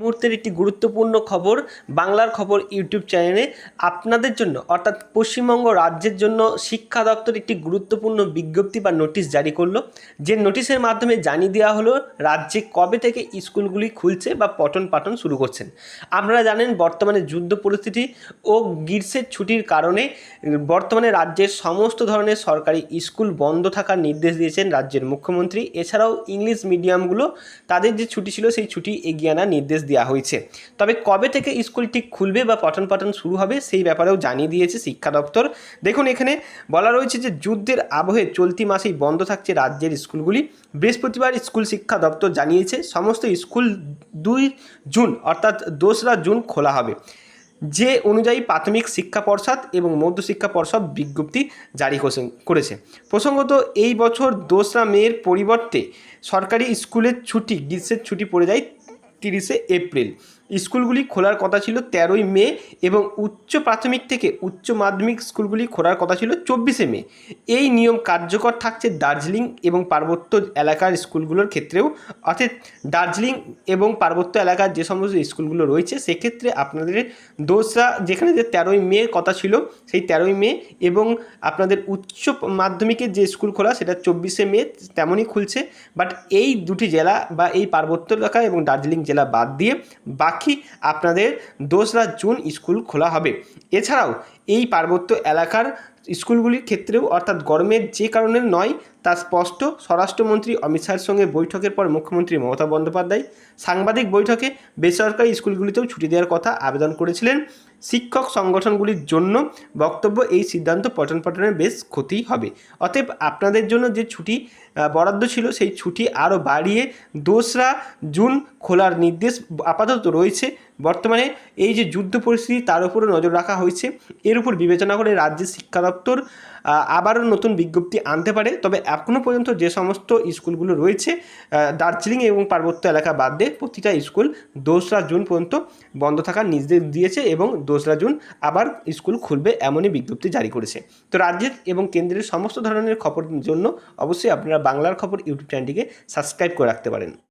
মুহূর্তের একটি গুরুত্বপূর্ণ খবর বাংলার খবর ইউটিউব চ্যানেলে আপনাদের জন্য, অর্থাৎ পশ্চিমবঙ্গ রাজ্যের জন্য শিক্ষা দপ্তর একটি গুরুত্বপূর্ণ বিজ্ঞপ্তি বা নোটিশ জারি করল। যে নোটিশের মাধ্যমে জানিয়ে দেওয়া হলো, রাজ্যে কবে থেকে স্কুলগুলি খুলছে বা পঠন পাঠন শুরু করছেন। আপনারা জানেন, বর্তমানে যুদ্ধ পরিস্থিতি ও গ্রীষ্মের ছুটির কারণে বর্তমানে রাজ্যের সমস্ত ধরনের সরকারি স্কুল বন্ধ থাকার নির্দেশ দিয়েছেন রাজ্যের মুখ্যমন্ত্রী। এছাড়াও ইংলিশ মিডিয়ামগুলো তাদের যে ছুটি ছিল, সেই ছুটি এগিয়ে আনার নির্দেশ দেওয়া হয়েছে। তবে কবে থেকে স্কুল ঠিক খুলবে বা পঠন পাঠন শুরু হবে সেই ব্যাপারেও জানিয়ে দিয়েছে শিক্ষা দপ্তর। দেখুন, এখানে বলা রয়েছে যে যুদ্ধের আবহে চলতি মাসেই বন্ধ থাকছে রাজ্যের স্কুলগুলি। বৃহস্পতিবার স্কুল শিক্ষা দপ্তর জানিয়েছে, সমস্ত স্কুল দুই জুন, অর্থাৎ দোসরা জুন খোলা হবে। যে অনুযায়ী প্রাথমিক শিক্ষা পর্ষদ এবং মধ্যশিক্ষা পর্ষদ বিজ্ঞপ্তি জারি করেছে। প্রসঙ্গত, এই বছর দোসরা মেয়ের পরিবর্তে সরকারি স্কুলের ছুটি, গ্রীষ্মের ছুটি পড়ে যায় তিরিশে এপ্রিল। স্কুলগুলি খোলার কথা ছিল তেরোই মে এবং উচ্চ প্রাথমিক থেকে উচ্চ মাধ্যমিক স্কুলগুলি খোলার কথা ছিল চব্বিশে মে। এই নিয়ম কার্যকর থাকছে দার্জিলিং এবং পার্বত্য এলাকার স্কুলগুলোর ক্ষেত্রেও। অর্থাৎ দার্জিলিং এবং পার্বত্য এলাকার যে সমস্ত স্কুলগুলো রয়েছে, সেক্ষেত্রে আপনাদের দোসরা যেখানে যে তেরোই মে কথা ছিল, সেই তেরোই মে এবং আপনাদের উচ্চ মাধ্যমিকের যে স্কুল খোলা, সেটা চব্বিশে মে তেমনই খুলছে। বাট এই দুটি জেলা বা এই পার্বত্য এলাকা এবং দার্জিলিং জেলা বাদ দিয়ে বাকি আপনাদের দোসরা জুন স্কুল খোলা হবে। এছাড়াও এই পার্বত্য এলাকার স্কুলগুলির ক্ষেত্রেও অর্থাৎ গরমের যে কারণে নয়, তা স্পষ্ট। স্বরাষ্ট্রমন্ত্রী অমিত শাহের সঙ্গে বৈঠকের পর মুখ্যমন্ত্রী মমতা বন্দ্যোপাধ্যায় সাংবাদিক বৈঠকে বেসরকারি স্কুলগুলিতেও ছুটি দেওয়ার কথা আবেদন করেছিলেন। শিক্ষক সংগঠনগুলির জন্য বক্তব্য এই সিদ্ধান্ত পঠন পাঠনের বেশ ক্ষতি হবে। অতএব আপনাদের জন্য যে ছুটি বরাদ্দ ছিল, সেই ছুটি আরও বাড়িয়ে দোসরা জুন খোলার নির্দেশ আপাতত রয়েছে। বর্তমানে এই যে যুদ্ধ পরিস্থিতি তার উপরে নজর রাখা হয়েছে। এর উপর বিবেচনা করে রাজ্যের শিক্ষা দপ্তর আবারও নতুন বিজ্ঞপ্তি আনতে পারে। তবে এখনও পর্যন্ত যে সমস্ত স্কুলগুলো রয়েছে দার্জিলিং এবং পার্বত্য এলাকা বাদ দিয়ে প্রতিটা স্কুল দোসরা জুন পর্যন্ত বন্ধ থাকার নির্দেশ দিয়েছে এবং দোসরা জুন আবার স্কুল খুলবে এমনই বিজ্ঞপ্তি জারি করেছে। তো রাজ্যের এবং কেন্দ্রের সমস্ত ধরনের খবরের জন্য অবশ্যই আপনারা বাংলার খবর ইউটিউব চ্যানেলটিকে সাবস্ক্রাইব করে রাখতে পারেন।